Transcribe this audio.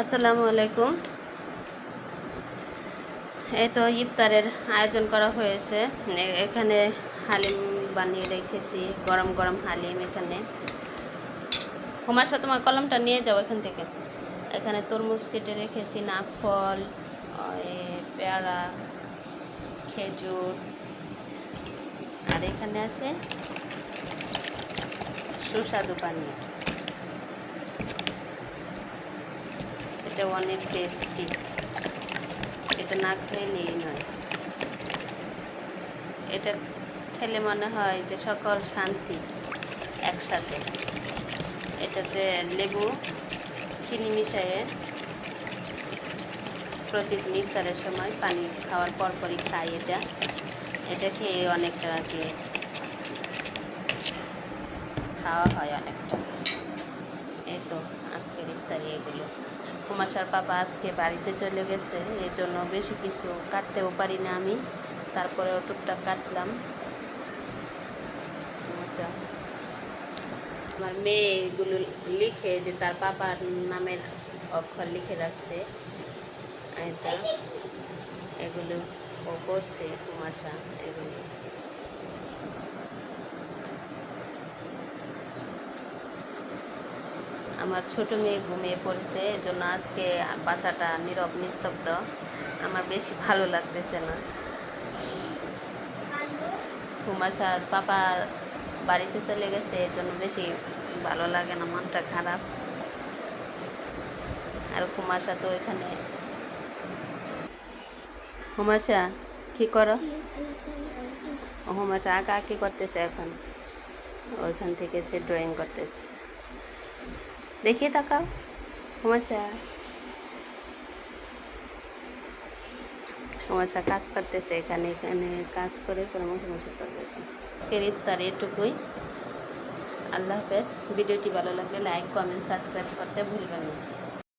আসসালামু আলাইকুম। এই তো ইফতারের আয়োজন করা হয়েছে। এখানে হালিম বানিয়ে রেখেছি, গরম গরম হালিম এখানে। হুমাশা তোমার কলমটা নিয়ে যাও এখান থেকে। এখানে তরমুজ কেটে রেখেছি নাকফল পেয়ারা, খেজুর। আর এখানে আছে সুস্বাদু পানীয় এটা অনেক টেস্টি এটা না খেলেই নয় এটা খেলে মনে হয় যে সকল শান্তি একসাথে। এটাতে লেবু, চিনি মিশিয়ে প্রতিদিন ইফতারের সময় পানি খাওয়ার পরপরই খাই এটা। এটা খেয়ে অনেকটা কি খাওয়া হয় অনেকটা। এই তো আজকের ইফতারি এগুলো। কুমাশার পাপা আজকে বাড়িতে চলে গেছে এই জন্য বেশি কিছু কাটতেও পারি না আমি। তারপরেও টুকটাক কাটলাম। আমার মেয়ে এগুলো লিখে যে তার পাপার নামের অক্ষর লিখে রাখছে। এগুলো ও করছে কুমাশা এগুলো। আমার ছোট মেয়ে ঘুমিয়ে পড়েছে, এর জন্য আজকে বাসাটা নীরব, নিস্তব্ধ। আমার বেশি ভালো লাগতেছে না। হুমাশার পাপার বাড়িতে চলে গেছে, এর জন্য বেশি ভালো লাগে না, মনটা খারাপ। আর হুমাশা তো এখানে। হুমাশা কি করো? হুমাশা আঁকা আঁকি করতেছে এখন। ওইখান থেকে সে ড্রয়িং করতেছে। দেখিয়ে তাকাও। হুমাশা হুমাশা কাজ করতেছে এখানে এখানে কাজ করে পরামর্শ করবে আজকের ইফতার এটুকুই। আল্লাহ হাফেজ। ভিডিওটি ভালো লাগলে লাইক, কমেন্ট, সাবস্ক্রাইব করতে ভুলবেন না।